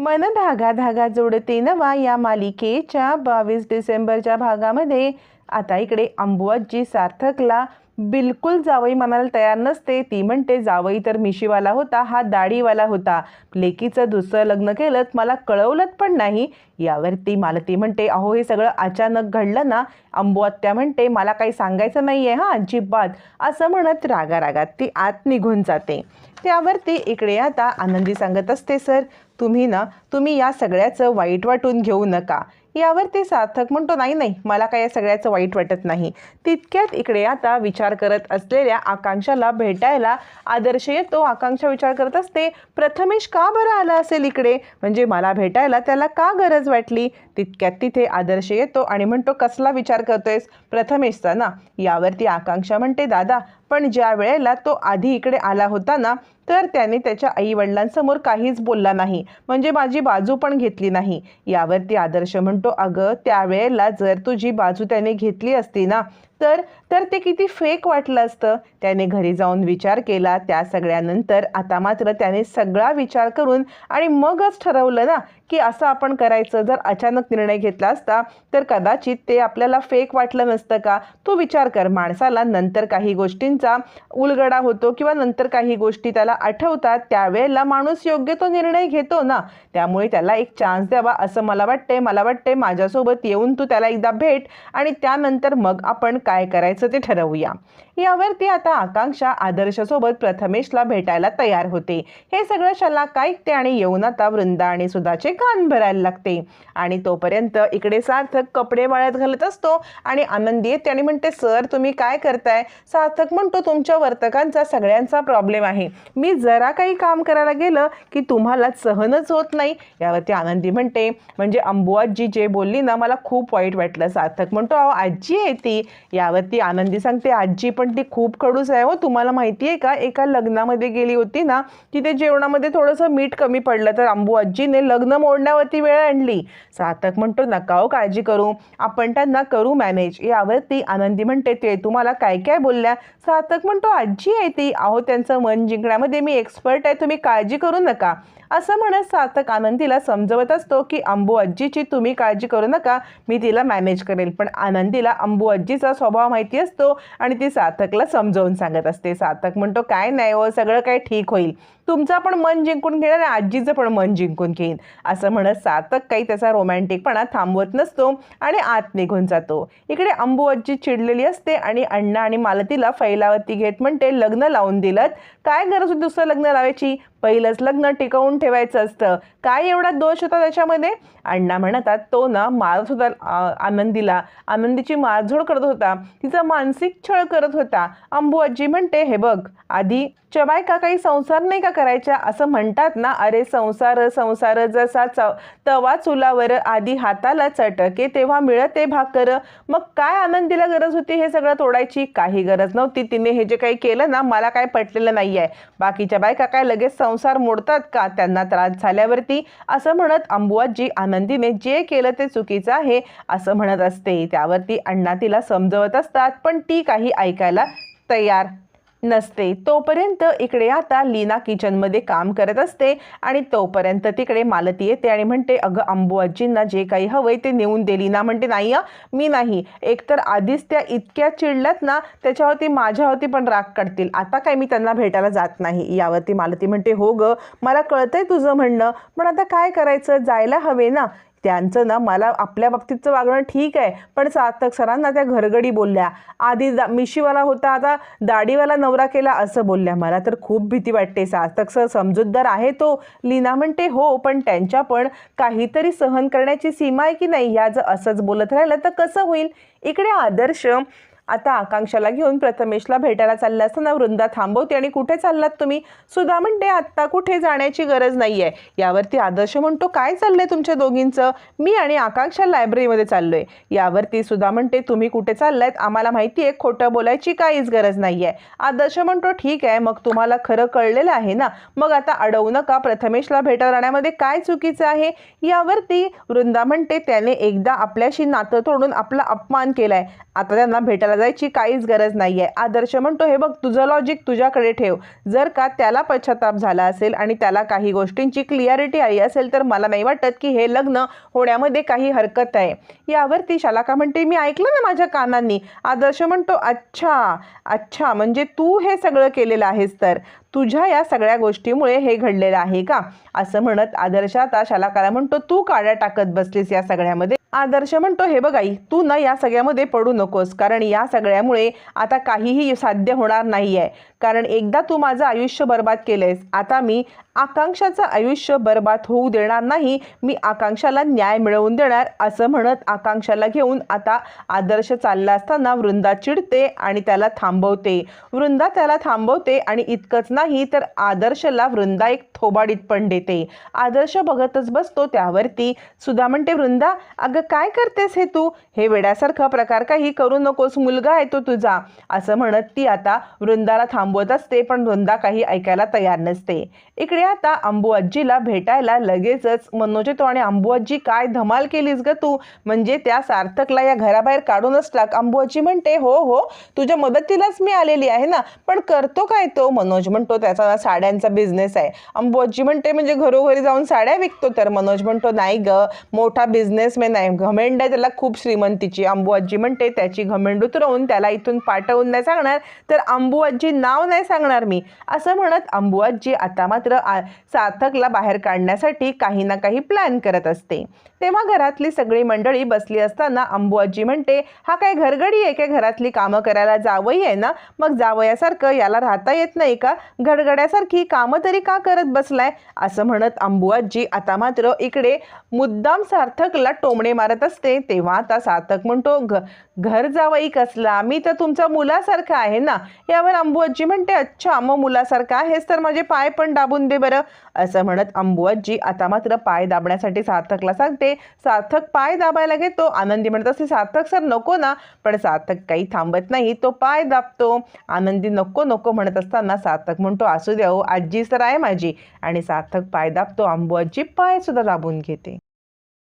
मन धागा धागा जोडते नवा या मालिकेच्या बावीस डिसेंबरच्या भागामध्ये. आता इकडे अंबुआजी सार्थकला बिलकुल जावई म्हणायला तयार नसते. ती म्हणते जावई तर मिशीवाला होता हा दाढीवाला होता. लेकीचं दुसरं लग्न केलं मला कळवलं पण नाही. यावर ती मालती म्हणते अहो हे सगळं अचानक घडलं ना? अंबुआत्या म्हणते मला काही सांगायचं नाही आहे हां अजिबात. असं म्हणत रागा रागात ती आत निघून जाते. त्यावरती इकडे आता आनंदी सांगत असते सर तुम्ही ना तुम्ही या सगळ्याचं वाईट वाटून घेऊ नका. यावर ते सार्थक म्हणतो नाही नाही मला काय या सगळ्याचं वाईट वाटत नाही. तितक्यात इकडे आता विचार करत असलेल्या आकांक्षाला भेटायला आदर्श येतो. आकांक्षा विचार करत असते प्रथमेश का बरं आला असेल इकडे? म्हणजे मला भेटायला त्याला का गरज वाटली? तितक्यात तिथे आदर्श येतो आणि म्हणतो कसला विचार करतोयस? प्रथमेशचा ना? यावरती आकांक्षा म्हणते दादा पण ज्या वेळेला तो आधी इकडे आला होता ना तर त्याने त्याच्या आईवडिलांसमोर काहीच बोलला नाही. म्हणजे माझी बाजू पण घेतली नाही. यावरती आदर्श म्हणतो अगं त्यावेळेला जर तुझी बाजू त्याने घेतली असती ना तर तर ते किती फेक वाटलं असतं? त्याने घरी जाऊन विचार केला. त्या सगळ्यानंतर आता मात्र त्याने सगळा विचार करून आणि मगच ठरवलं ना की असं आपण करायचं. जर अचानक निर्णय घेतला असता तर कदाचित ते आपल्याला फेक वाटलं नसतं का? तू विचार कर. माणसाला नंतर काही गोष्टींचा उलगडा होतो किंवा नंतर काही गोष्टी त्याला आठवतात त्यावेळेला माणूस योग्य तो निर्णय घेतो ना. त्यामुळे त्याला एक चान्स द्यावा असं मला वाटते मला वाटते माझ्यासोबत येऊन तू त्याला एकदा भेट आणि त्यानंतर मग आपण काय करायचं ते ठरवूया. यावरती आता आकांक्षा आदर्शसोबत प्रथमेशला भेटायला तयार होते. हे सगळं शलाक ऐकते आणि येऊन आता वृंदा आणि सुधाचे कान भरायला लागते. आणि तोपर्यंत इकडे सार्थक कपडे वाळत घालत असतो आणि आनंदी येते आणि म्हणते सर तुम्ही काय करताय? सार्थक म्हणतो तुमच्या वर्तकांचा सगळ्यांचा प्रॉब्लेम आहे. मी जरा काही काम करायला गेलं की तुम्हाला सहनच होत नाही. यावरती आनंदी म्हणते. म्हणजे अंबुआजी जे बोलली ना मला खूप वाईट वाटलं. सार्थक म्हणतो अहो आजी आहे ती. यावरती आनंदी सांगते आजी पण ती खूप खडूस आहे हो. तुम्हाला माहिती आहे का एका लग्नामध्ये गेली होती ना तिथे जेवणामध्ये थोडंसं मीठ कमी पडलं. तर अंबू आजीने लग्न मोडण्यावरती वेळ आणली. सार्थक म्हणतो नका हो काळजी करू. आपण त्यांना करू मॅनेज यावरती आनंदी म्हणते ते तुम्हाला काय काय बोलल्या? सार्थक म्हणतो आजी आहे ती. अहो त्यांचं मन जिंकण्यामध्ये मी एक्सपर्ट आहे. तुम्ही काळजी करू नका. असं म्हणत सार्थक आनंदीला समजवत असतो की अंबू आजीची तुम्ही काळजी करू नका. मी तिला मॅनेज करेल. पण आनंदीला अंबू आजीचा स्वभाव माहिती असतो आणि ती सार्थकला समजावून सांगत असते. सार्थक म्हणतो काय नाही हो सगळं काय ठीक होईल. तुमचं पण मन जिंकून घेणार आणि आजीचं पण मन जिंकून घेईन असं म्हणत सार्थक काही त्याचा रोमॅन्टिकपणा थांबवत नसतो आणि आत निघून जातो. इकडे अंबू आजी चिडलेली असते आणि अण्णा आणि मालतीला फैलावती घेत म्हणते लग्न लावून दिलं काय गरज होती दुसरं लग्न लावायची? पहिलंच लग्न टिकवून ठेवायचं असतं. काय एवढा दोष होता त्याच्यामध्ये? अण्णा म्हणतात तो ना मारत होता आनंदीला आनंदीची मारझोड करत होता. तिचा मानसिक छळ करत होता. अंबू आजी म्हणते हे बघ आधी चबाय का काही संसार नाही का करायच्या? असं म्हणतात ना अरे संसार संसार जसा च तवा चुलावर आधी हाताला चटके तेव्हा मिळते भाकर. मग काय आनंदीला गरज होती हे सगळं तोडायची? काही गरज नव्हती. तिने हे जे काही केलं ना मला काय पटलेलं नाही आहे बाकीच्या बायका काय लगेच संसार मोडतात का? त्यांना त्रास झाल्यावरती असं म्हणत अंबुआजी आनंदीने जे केलं ते चुकीचं आहे असं म्हणत असते. त्यावरती अण्णा तिला समजवत असतात पण ती काही ऐकायला तयार नसते. तोपर्यंत इकडे आता लीना किचनमध्ये काम करत असते आणि तोपर्यंत तिकडे मालती येते आणि म्हणते अगं अंबू आजींना जे काही हवंय ते नेऊन दे लीना. म्हणते नाही मी नाही. एकतर आधीच त्या इतक्या चिडल्यात ना त्याच्यावरती माझ्यावरती पण राग काढतील आता काय मी त्यांना भेटायला जात नाही. यावरती मालती म्हणते हो ग मला कळतंय तुझं म्हणणं पण आता काय करायचं? जायला हवे ना. त्यांचं ना मला आपल्या बाबतीतचं वागणं ठीक आहे. पण सार्थक सरांना त्या घरगडी बोलल्या. आधी दा मिशीवाला होता आता दाढीवाला नवरा केला असं बोलल्या मला. तर खूप भीती वाटते. सार्थक सर समजूतदार आहे तो. लीना म्हणते हो पण त्यांच्या पण काहीतरी सहन करण्याची सीमा आहे की नाही? ह्या जर असंच बोलत राहिलं तर कसं होईल? इकडे आदर्श आता आकांक्षाला घेऊन प्रथमेशला भेटायला चाललं असताना वृंदा थांबवते आणि कुठे चाललात तुम्ही? सुधा म्हणते आत्ता कुठे जाण्याची गरज नाही आहे यावरती आदर्श म्हणतो काय चाललंय तुमच्या दोघींचं? मी आणि आकांक्षा लायब्ररीमध्ये चाललो आहे यावरती सुधा म्हणते तुम्ही कुठे चाललायत? आम्हाला माहिती आहे खोटं बोलायची काहीच गरज नाही आहे आदर्श म्हणतो ठीक आहे मग तुम्हाला खरं कळलेलं आहे ना? मग आता अडवू नका प्रथमेशला भेटायला राहण्यामध्ये काय चुकीचं आहे? यावरती वृंदा म्हणते त्याने एकदा आपल्याशी नातं तोडून आपला अपमान केलाय. आता त्यांना भेटायला लाजायची काहीच गरज नाही आहे आदर्श म्हणतो हे बघ तुझं लॉजिक तुझ्याकडे ठेव. जर का त्याला पश्चाताप झाला असेल आणि त्याला काही गोष्टींची क्लिअरिटी आली असेल तर मला नाही वाटत की हे लग्न होण्यामध्ये काही हरकत आहे. यावरती शालाका म्हणते मी ऐकलं ना माझ्या कानांनी. आदर्श म्हणतो अच्छा अच्छा म्हणजे तू हे सगळं केलेलं आहेस तर. तुझ्या या सगळ्या गोष्टीमुळे हे घडलेलं आहे का? असं म्हणत आदर्श आता शालाकाला म्हणतो तू काड्या टाकत बसलीस या सगळ्यामध्ये. आदर्श म्हणतो हे बघ आई तू ना या सगळ्यामध्ये पडू नकोस कारण या सगळ्यामुळे आता काहीही साध्य होणार नाही आहे कारण एकदा तू माझं आयुष्य बर्बाद केलंयस आता मी आकांक्षाचं आयुष्य बर्बाद होऊ देणार नाही मी आकांक्षाला न्याय मिळवून देणार असं म्हणत आकांक्षाला घेऊन आता आदर्श चालला असताना वृंदा चिडते आणि त्याला थांबवते. वृंदा त्याला थांबवते आणि इतकंच नाही तर आदर्शला वृंदा एक थोबाडीत पण देते. आदर्श बघतच बसतो त्यावरती. सुधा म्हणते वृंदा अगं काय करतेस हे तू? हे वेड्यासारखा प्रकार काही करू नकोस मुलगा आहे तो तुझा. असं म्हणत ती आता वृंदाला थांबवत असते पण वृंदा काही ऐकायला तयार नसते. इकडे आता अंबू आजीला भेटायला लगेचच. मनोज येतो आणि अंबू आजी काय धमाल केलीस ग तू? म्हणजे त्या सार्थकला या घराबाहेर काढूनच टाक. अंबू आजी म्हणते हो हो तुझ्या मदतीलाच मी आलेली आहे ना. पण करतो काय तो? मनोज म्हणतो त्याचा साड्यांचा बिझनेस आहे. अंबू आजी म्हणते म्हणजे घरोघरी जाऊन साड्या विकतो तर? मनोज म्हणतो नाही ग मोठा बिझनेसमॅन आहे. घमेंड आहे त्याला खूप श्रीमंतीची. अंबू आजी म्हणते त्याची घमेंड उतरवून त्याला इथून पाठवून नाही सांगणार. तर अंबू आजी नाव नाही सांगणार मी. असं म्हणत अंबू आजी आता मात्र आ- सार्थकला बाहेर काढण्यासाठी काही ना काही प्लॅन करत असते. तेव्हा घरातली सगळी मंडळी बसली असताना अंबुआजी म्हणते हा काय घरगडी आहे काय घरातली कामं करायला जावई आहे ना? मग जावयासारखं याला राहता येत नाही का? घडगड्यासारखी कामं तरी का करत बसलाय? असं म्हणत अंबुआजी आता मात्र इकडे मुद्दाम सार्थकला टोमणे मारत असते. तेव्हा आता सार्थक म्हणतो घ घर जावई कसला? मी तर तुमचा मुलासारखा आहे ना? यावर अंबुआजी म्हणते अच्छा मग मुलासारखा आहेस तर माझे पाय पण दाबून दे बरं? असं म्हणत अंबू आता मात्र पाय दाबण्यासाठी सार्थकला सांगते. सार्थक पाय दाबायला घेतो आनंदी म्हणत असते सार्थक सर नको ना. पण सार्थक काही थांबत नाही तो पाय दाबतो. आनंदी नको नको म्हणत असताना सार्थक म्हणतो असू द्या हो आजी सर आहे माझी. आणि सार्थक पाय दाबतो अंबू पाय सुद्धा दाबून घेते.